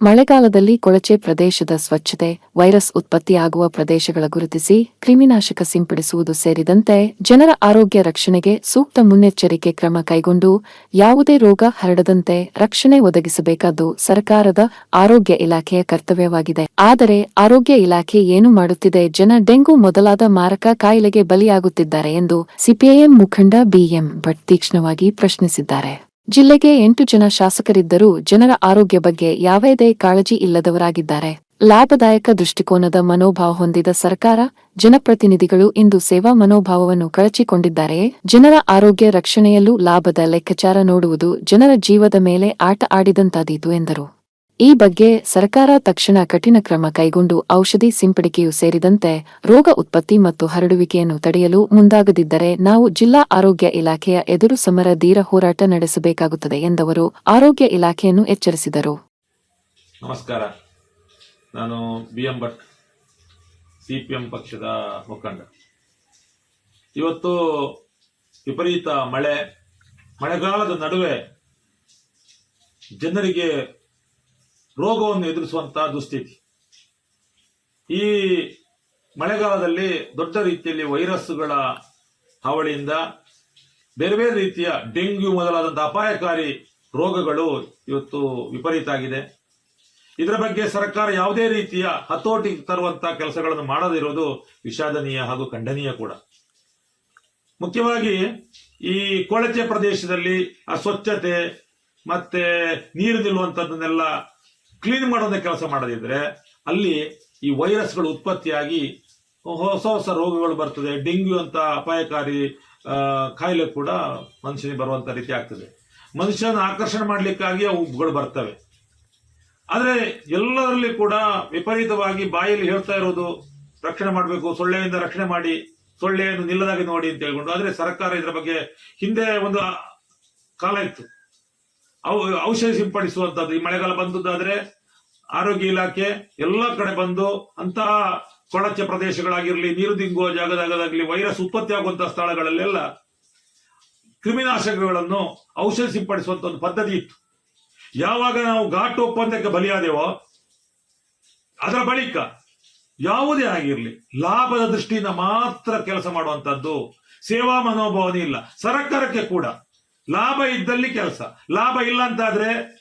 ಮಳೆಗಾಲದಲ್ಲಿ ಕೊಳಚೆ ಪ್ರದೇಶದ ಸ್ವಚ್ಛತೆ, ವೈರಸ್ ಉತ್ಪತ್ತಿಯಾಗುವ ಪ್ರದೇಶಗಳ ಗುರುತಿಸಿ ಕ್ರಿಮಿನಾಶಕ ಸಿಂಪಡಿಸುವುದು ಸೇರಿದಂತೆ ಜನರ ಆರೋಗ್ಯ ರಕ್ಷಣೆಗೆ ಸೂಕ್ತ ಮುನ್ನೆಚ್ಚರಿಕೆ ಕ್ರಮ ಕೈಗೊಂಡು ಯಾವುದೇ ರೋಗ ಹರಡದಂತೆ ರಕ್ಷಣೆ ಒದಗಿಸಬೇಕಾದ್ದು ಸರ್ಕಾರದ ಆರೋಗ್ಯ ಇಲಾಖೆಯ ಕರ್ತವ್ಯವಾಗಿದೆ. ಆದರೆ ಆರೋಗ್ಯ ಇಲಾಖೆ ಏನು ಮಾಡುತ್ತಿದೆ? ಜನ ಡೆಂಗು ಮೊದಲಾದ ಮಾರಕ ಕಾಯಿಲೆಗೆ ಬಲಿಯಾಗುತ್ತಿದ್ದಾರೆ ಎಂದು ಸಿಪಿಐಎಂ ಮುಖಂಡ ಬಿಎಂ ಭಟ್ ತೀಕ್ಷ್ಣವಾಗಿ ಪ್ರಶ್ನಿಸಿದ್ದಾರೆ. ಜಿಲ್ಲೆಗೆ ಎಂಟು ಜನ ಶಾಸಕರಿದ್ದರೂ ಜನರ ಆರೋಗ್ಯ ಬಗ್ಗೆ ಯಾವುದೇ ಕಾಳಜಿ ಇಲ್ಲದವರಾಗಿದ್ದಾರೆ. ಲಾಭದಾಯಕ ದೃಷ್ಟಿಕೋನದ ಮನೋಭಾವ ಹೊಂದಿದ ಸರ್ಕಾರ, ಜನಪ್ರತಿನಿಧಿಗಳು ಇಂದು ಸೇವಾ ಮನೋಭಾವವನ್ನು ಕಳಚಿಕೊಂಡಿದ್ದಾರೆ. ಜನರ ಆರೋಗ್ಯ ರಕ್ಷಣೆಯಲ್ಲೂ ಲಾಭದ ಲೆಕ್ಕಾಚಾರ ನೋಡುವುದು ಜನರ ಜೀವದ ಮೇಲೆ ಆಟ ಆಡಿದಂತಾದೀತು ಎಂದರು. ಈ ಬಗ್ಗೆ ಸರ್ಕಾರ ತಕ್ಷಣ ಕಠಿಣ ಕ್ರಮ ಕೈಗೊಂಡು ಔಷಧಿ ಸಿಂಪಡಿಕೆಯೂ ಸೇರಿದಂತೆ ರೋಗ ಉತ್ಪತ್ತಿ ಮತ್ತು ಹರಡುವಿಕೆಯನ್ನು ತಡೆಯಲು ಮುಂದಾಗದಿದ್ದರೆ ನಾವು ಜಿಲ್ಲಾ ಆರೋಗ್ಯ ಇಲಾಖೆಯ ಎದುರು ಸಮರ ಧೀರ ಹೋರಾಟ ನಡೆಸಬೇಕಾಗುತ್ತದೆ ಎಂದವರು ಆರೋಗ್ಯ ಇಲಾಖೆಯನ್ನು ಎಚ್ಚರಿಸಿದರು. ನಮಸ್ಕಾರ. ನಾನು ಭಟ್, ಸಿಪಿಎಂ ಪಕ್ಷದ ಮುಖಂಡ. ಇವತ್ತು ವಿಪರೀತ ಮಳೆ, ಮಳೆಗಾಲದ ನಡುವೆ ಜನರಿಗೆ ರೋಗವನ್ನು ಎದುರಿಸುವಂತಹ ದುಸ್ಥಿತಿ ಈ ಮಳೆಗಾಲದಲ್ಲಿ ದೊಡ್ಡ ರೀತಿಯಲ್ಲಿ ವೈರಸ್ಸುಗಳ ಹಾವಳಿಯಿಂದ ಬೇರೆ ಬೇರೆ ರೀತಿಯ ಡೆಂಗ್ಯೂ ಮೊದಲಾದಂತಹ ಅಪಾಯಕಾರಿ ರೋಗಗಳು ಇವತ್ತು ವಿಪರೀತ ಆಗಿದೆ. ಇದರ ಬಗ್ಗೆ ಸರ್ಕಾರ ಯಾವುದೇ ರೀತಿಯ ಹತೋಟಿ ತರುವಂತಹ ಕೆಲಸಗಳನ್ನು ಮಾಡದಿರೋದು ವಿಷಾದನೀಯ ಹಾಗೂ ಖಂಡನೀಯ ಕೂಡ. ಮುಖ್ಯವಾಗಿ ಈ ಕೊಳಚೆ ಪ್ರದೇಶದಲ್ಲಿ ಅಸ್ವಚ್ಛತೆ ಮತ್ತೆ ನೀರು ನಿಲ್ಲುವಂಥದ್ದನ್ನೆಲ್ಲ ಕ್ಲೀನ್ ಮಾಡೋದ ಕೆಲಸ ಮಾಡದಿದ್ರೆ ಅಲ್ಲಿ ಈ ವೈರಸ್ಗಳು ಉತ್ಪತ್ತಿಯಾಗಿ ಹೊಸ ಹೊಸ ರೋಗಗಳು ಬರ್ತದೆ, ಡೆಂಗ್ಯೂ ಅಂತ ಅಪಾಯಕಾರಿ ಕಾಯಿಲೆ ಕೂಡ ಮನುಷ್ಯನಿಗೆ ಬರುವಂತ ರೀತಿ ಆಗ್ತದೆ. ಮನುಷ್ಯನ ಆಕರ್ಷಣೆ ಮಾಡಲಿಕ್ಕಾಗಿ ಅವುಗಳು ಬರ್ತವೆ. ಆದರೆ ಎಲ್ಲರಲ್ಲಿ ಕೂಡ ವಿಪರೀತವಾಗಿ ಬಾಯಲ್ಲಿ ಹೇಳ್ತಾ ಇರೋದು, ರಕ್ಷಣೆ ಮಾಡಬೇಕು, ಸೊಳ್ಳೆಯಿಂದ ರಕ್ಷಣೆ ಮಾಡಿ, ಸೊಳ್ಳೆಯನ್ನು ನಿಲ್ಲದಾಗಿ ನೋಡಿ ಅಂತ ಹೇಳ್ಕೊಂಡು, ಆದರೆ ಸರ್ಕಾರ ಇದರ ಬಗ್ಗೆ ಹಿಂದೆ ಒಂದು ಕಾಲ ಇತ್ತು. ಔಷಧಿ ಸಿಂಪಡಿಸುವಂತದ್ದು ಈ ಮಳೆಗಾಲ ಬಂದದ್ದಾದ್ರೆ ಆರೋಗ್ಯ ಇಲಾಖೆ ಎಲ್ಲ ಕಡೆ ಬಂದು ಅಂತಹ ಕೊಳಚೆ ಪ್ರದೇಶಗಳಾಗಿರ್ಲಿ, ನೀರು ದಿಂಗುವ ಜಾಗದಾಗದಾಗ್ಲಿ ವೈರಸ್ ಉತ್ಪತ್ತಿ ಆಗುವಂತಹ ಸ್ಥಳಗಳಲ್ಲೆಲ್ಲ ಕ್ರಿಮಿನಾಶಕಗಳನ್ನು ಔಷಧಿ ಸಿಂಪಡಿಸುವಂತ ಒಂದು ಪದ್ಧತಿ ಇತ್ತು. ಯಾವಾಗ ನಾವು ಘಾಟ್ ಒಪ್ಪಂದಕ್ಕೆ ಬಲಿಯಾದೆವೋ ಅದರ ಬಳಿಕ ಯಾವುದೇ ಆಗಿರಲಿ, ಲಾಭದ ದೃಷ್ಟಿಯಿಂದ ಮಾತ್ರ ಕೆಲಸ ಮಾಡುವಂತದ್ದು ಸೇವಾ ಮನೋಭಾವನೆ ಇಲ್ಲ. ಸರ್ಕಾರಕ್ಕೆ ಕೂಡ ಲಾಭ ಇದ್ದಲ್ಲಿ ಕೆಲಸ. ಲಾಭ ಇಲ್ಲ ಅಂತಾದ್ರೆ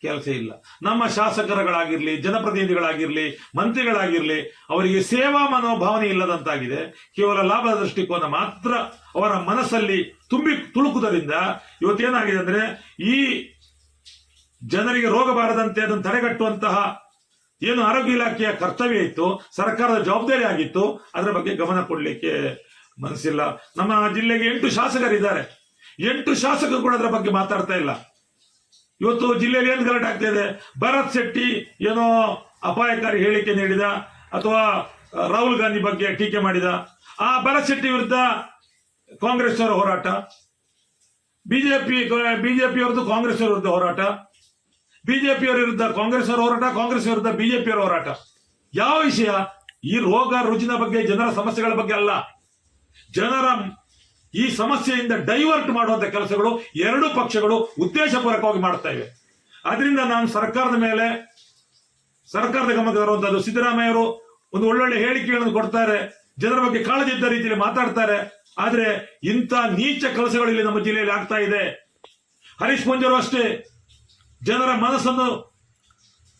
ಕೆಲಸ ಇಲ್ಲ. ನಮ್ಮ ಶಾಸಕರುಗಳಾಗಿರ್ಲಿ, ಜನಪ್ರತಿನಿಧಿಗಳಾಗಿರ್ಲಿ, ಮಂತ್ರಿಗಳಾಗಿರ್ಲಿ, ಅವರಿಗೆ ಸೇವಾ ಮನೋಭಾವನೆ ಇಲ್ಲದಂತಾಗಿದೆ. ಕೇವಲ ಲಾಭದ ದೃಷ್ಟಿಕೋನ ಮಾತ್ರ ಅವರ ಮನಸ್ಸಲ್ಲಿ ತುಂಬಿ ತುಳುಕುವುದರಿಂದ ಇವತ್ತೇನಾಗಿದೆ ಅಂದ್ರೆ ಈ ಜನರಿಗೆ ರೋಗ ಬಾರದಂತೆ ಅದನ್ನು ತಡೆಗಟ್ಟುವಂತಹ ಏನು ಆರೋಗ್ಯ ಇಲಾಖೆಯ ಕರ್ತವ್ಯ ಇತ್ತು, ಸರ್ಕಾರದ ಜವಾಬ್ದಾರಿ ಆಗಿತ್ತು, ಅದರ ಬಗ್ಗೆ ಗಮನ ಕೊಡ್ಲಿಕ್ಕೆ ಮನಸ್ಸಿಲ್ಲ. ನಮ್ಮ ಜಿಲ್ಲೆಗೆ ಎಂಟು ಶಾಸಕರಿದ್ದಾರೆ. ಎಂಟು ಶಾಸಕರು ಕೂಡ ಅದರ ಬಗ್ಗೆ ಮಾತಾಡ್ತಾ ಇಲ್ಲ. ಇವತ್ತು ಜಿಲ್ಲೆಯಲ್ಲಿ ಏನು ಗಲಾಟೆ ಆಗ್ತಾ ಇದೆ? ಭರತ್ ಶೆಟ್ಟಿ ಏನೋ ಅಪಾಯಕಾರಿ ಹೇಳಿಕೆ ನೀಡಿದ ಅಥವಾ ರಾಹುಲ್ ಗಾಂಧಿ ಬಗ್ಗೆ ಟೀಕೆ ಮಾಡಿದ. ಆ ಭರತ್ ಶೆಟ್ಟಿ ವಿರುದ್ಧ ಕಾಂಗ್ರೆಸ್ ಅವರ ಹೋರಾಟ. ಬಿಜೆಪಿ ಬಿಜೆಪಿ ಅವರದ್ದು ಕಾಂಗ್ರೆಸ್ ಅವರ ವಿರುದ್ಧ ಹೋರಾಟ. ಬಿಜೆಪಿ ಅವರ ವಿರುದ್ಧ ಕಾಂಗ್ರೆಸ್ ಅವರ ಹೋರಾಟ ಕಾಂಗ್ರೆಸ್ ವಿರುದ್ಧ ಬಿಜೆಪಿ ಅವರ ಹೋರಾಟ. ಯಾವ ವಿಷಯ? ಈ ರೋಗ ರುಜಿನ ಬಗ್ಗೆ, ಜನರ ಸಮಸ್ಯೆಗಳ ಬಗ್ಗೆ ಅಲ್ಲ. ಜನರ ಈ ಸಮಸ್ಯೆಯಿಂದ ಡೈವರ್ಟ್ ಮಾಡುವಂಥ ಕೆಲಸಗಳು ಎರಡು ಪಕ್ಷಗಳು ಉದ್ದೇಶಪೂರ್ವಕವಾಗಿ ಮಾಡ್ತಾ ಇವೆ. ಅದರಿಂದ ನಾನು ಸರ್ಕಾರದ ಮೇಲೆ, ಸರ್ಕಾರದ ಗಮನಕ್ಕೆ ತರುವಂತದ್ದು ಸಿದ್ದರಾಮಯ್ಯರು ಒಂದು ಒಳ್ಳೊಳ್ಳೆ ಹೇಳಿಕೆಗಳನ್ನು ಕೊಡ್ತಾರೆ, ಜನರ ಬಗ್ಗೆ ಕಾಳಜಿ ಇದ್ದ ರೀತಿಯಲ್ಲಿ ಮಾತಾಡ್ತಾರೆ. ಆದ್ರೆ ಇಂಥ ನೀಚ ಕೆಲಸಗಳು ಇಲ್ಲಿ ನಮ್ಮ ಜಿಲ್ಲೆಯಲ್ಲಿ ಆಗ್ತಾ ಇದೆ. ಹರೀಶ್ ಮಂಜರು ಅಷ್ಟೇ. ಜನರ ಮನಸ್ಸನ್ನು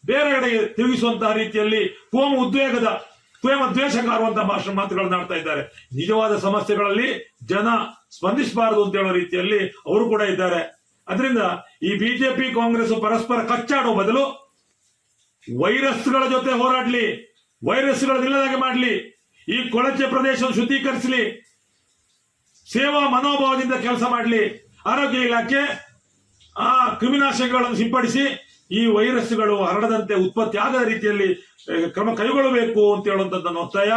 ಬೇರೆ ಕಡೆಗೆ ತಿರುಗಿಸುವಂತಹ ರೀತಿಯಲ್ಲಿ ಕೋಮು ಉದ್ವೇಗದ ಪ್ರೇಮ ದ್ವೇಷ ಕಾರುವಂತಹ ಭಾಷಣ ಮಾತುಗಳನ್ನು ಆಡ್ತಾ ಇದ್ದಾರೆ. ನಿಜವಾದ ಸಮಸ್ಯೆಗಳಲ್ಲಿ ಜನ ಸ್ಪಂದಿಸಬಾರದು ಅಂತ ಹೇಳೋ ರೀತಿಯಲ್ಲಿ ಅವರು ಕೂಡ ಇದ್ದಾರೆ. ಅದರಿಂದ ಈ ಬಿಜೆಪಿ, ಕಾಂಗ್ರೆಸ್ ಪರಸ್ಪರ ಕಚ್ಚಾಡುವ ಬದಲು ವೈರಸ್ಗಳ ಜೊತೆ ಹೋರಾಡ್ಲಿ ಇಲ್ಲದಾಗೆ ಮಾಡ್ಲಿ, ಈ ಕೊಳಚೆ ಪ್ರದೇಶ ಶುದ್ಧೀಕರಿಸಲಿ, ಸೇವಾ ಮನೋಭಾವದಿಂದ ಕೆಲಸ ಮಾಡಲಿ, ಆರೋಗ್ಯ ಇಲಾಖೆ ಆ ಕ್ರಿಮಿನಾಶಕಗಳನ್ನು ಸಿಂಪಡಿಸಿ ಈ ವೈರಸ್ಗಳು ಹರಡದಂತೆ ಉತ್ಪತ್ತಿ ಆಗದ ರೀತಿಯಲ್ಲಿ ಕ್ರಮ ಕೈಗೊಳ್ಳಬೇಕು ಅಂತ ಹೇಳುವಂಥದ್ದನ್ನು ಒತ್ತಾಯ.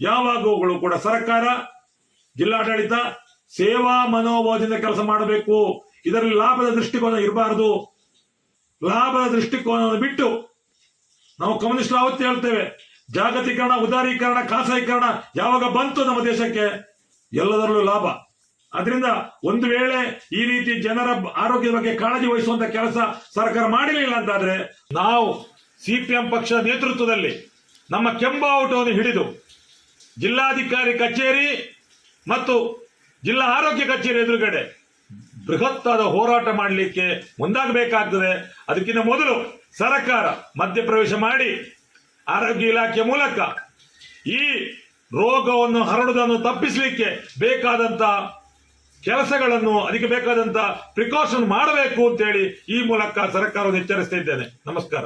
ಯಾವಾಗಲೂ ಕೂಡ ಸರ್ಕಾರ, ಜಿಲ್ಲಾಡಳಿತ ಸೇವಾ ಮನೋಭಾವದಿಂದ ಕೆಲಸ ಮಾಡಬೇಕು. ಇದರಲ್ಲಿ ಲಾಭದ ದೃಷ್ಟಿಕೋನ ಇರಬಾರದು. ಲಾಭದ ದೃಷ್ಟಿಕೋನವನ್ನು ಬಿಟ್ಟು ನಾವು ಕಮ್ಯುನಿಸ್ಟ್ ಅವತ್ತು ಹೇಳ್ತೇವೆ, ಜಾಗತೀಕರಣ, ಉದಾರೀಕರಣ, ಖಾಸಗೀಕರಣ ಯಾವಾಗ ಬಂತು ನಮ್ಮ ದೇಶಕ್ಕೆ ಎಲ್ಲದರಲ್ಲೂ ಲಾಭ. ಅದರಿಂದ ಒಂದು ವೇಳೆ ಈ ರೀತಿ ಜನರ ಆರೋಗ್ಯದ ಬಗ್ಗೆ ಕಾಳಜಿ ವಹಿಸುವಂತ ಕೆಲಸ ಸರ್ಕಾರ ಮಾಡಿರಲಿಲ್ಲ ಅಂತಾದ್ರೆ ನಾವು ಸಿಪಿಎಂ ಪಕ್ಷದ ನೇತೃತ್ವದಲ್ಲಿ ನಮ್ಮ ಕೆಂಬಾವುಟವನ್ನು ಹಿಡಿದು ಜಿಲ್ಲಾಧಿಕಾರಿ ಕಚೇರಿ ಮತ್ತು ಜಿಲ್ಲಾ ಆರೋಗ್ಯ ಕಚೇರಿ ಎದುರುಗಡೆ ಬೃಹತ್ತಾದ ಹೋರಾಟ ಮಾಡಲಿಕ್ಕೆ ಮುಂದಾಗಬೇಕಾಗ್ತದೆ. ಅದಕ್ಕಿಂತ ಮೊದಲು ಸರ್ಕಾರ ಮಧ್ಯಪ್ರವೇಶ ಮಾಡಿ ಆರೋಗ್ಯ ಇಲಾಖೆ ಮೂಲಕ ಈ ರೋಗವನ್ನು ಹರಡುವುದನ್ನು ತಪ್ಪಿಸಲಿಕ್ಕೆ ಬೇಕಾದಂತ ಕೆಲಸಗಳನ್ನು ಅದಕ್ಕೆ ಬೇಕಾದಂತ ಪ್ರಿಕಾಷನ್ ಮಾಡಬೇಕು ಅಂತೇಳಿ ಈ ಮೂಲಕ ಸರ್ಕಾರವನ್ನು ಎಚ್ಚರಿಸ್ತಾ ನಮಸ್ಕಾರ.